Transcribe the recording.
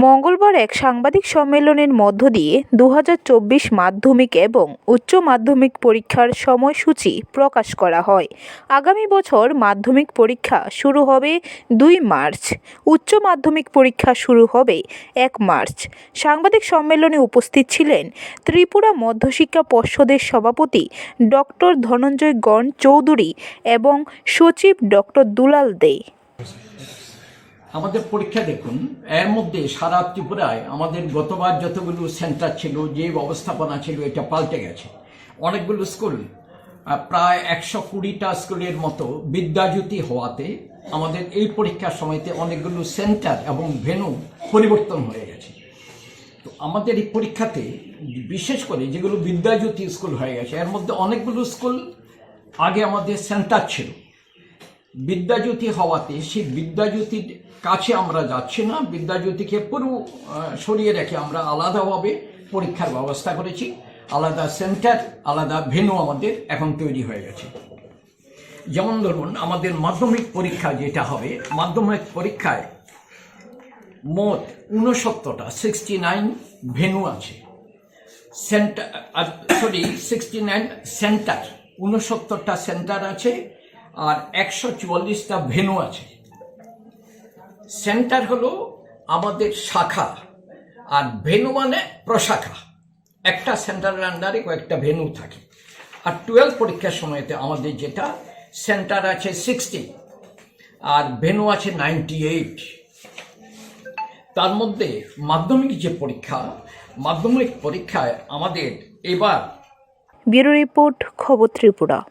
মঙ্গলবার এক সাংবাদিক সম্মেলনের মধ্য দিয়ে দু হাজার চব্বিশ মাধ্যমিক এবং উচ্চ মাধ্যমিক পরীক্ষার সময়সূচি প্রকাশ করা হয়। আগামী বছর মাধ্যমিক পরীক্ষা শুরু হবে দুই মার্চ। উচ্চ মাধ্যমিক পরীক্ষা শুরু হবে এক মার্চ। সাংবাদিক সম্মেলনে উপস্থিত ছিলেন ত্রিপুরা মধ্যশিক্ষা পর্ষদের সভাপতি ডক্টর ধনঞ্জয় গণ চৌধুরী এবং সচিব ডক্টর দুলাল দে। আমাদের পরীক্ষা দেখুন, এর মধ্যে সারা ত্রিপুরায় আমাদের গতবার যতগুলো সেন্টার ছিল, যে ব্যবস্থাপনা ছিল, এটা পাল্টে গেছে। অনেকগুলো স্কুল প্রায় একশো কুড়িটা স্কুলের মতো বিদ্যাজ্যোতি হওয়াতে আমাদের এই পরীক্ষার সময়তে অনেকগুলো সেন্টার এবং ভেনু পরিবর্তন হয়ে গেছে। তো আমাদের এই পরীক্ষাতে, বিশেষ করে যেগুলো বিদ্যাজ্যোতি স্কুল হয়ে গেছে, এর মধ্যে অনেকগুলো স্কুল আগে আমাদের সেন্টার ছিল। বিদ্যাজ্যোতি হওয়াতে সেই বিদ্যাজ্যোতির কাছে আমরা যাচ্ছি না। বিদ্যাজ্যোতিকে পুরো সরিয়ে রেখে আমরা আলাদাভাবে পরীক্ষার ব্যবস্থা করেছি। আলাদা সেন্টার, আলাদা ভেনু আমাদের এখন তৈরি হয়ে গেছে। যেমন ধরুন, আমাদের মাধ্যমিক পরীক্ষা যেটা হবে, মাধ্যমিক পরীক্ষায় মোট উনসত্তরটা সিক্সটি নাইন ভেনু আছে। Centre sorry sixty nine centre উনসত্তরটা centre আছে। আর একশো চুয়াল্লিশটা ভেনু আছে। সেন্টার হলো আমাদের শাখা। আর ভেনু মানে প্রশাখা। একটা সেন্টারের আন্ডারে কয়েকটা ভেনু থাকে। আর টুয়েলভ পরীক্ষার সময়তে আমাদের যেটা সেন্টার আছে সিক্সটি, আর ভেনু আছে নাইনটি এইট। তার মধ্যে মাধ্যমিক যে পরীক্ষা, মাধ্যমিক পরীক্ষায় আমাদের এবার ব্যুরো রিপোর্ট খবর ত্রিপুরা।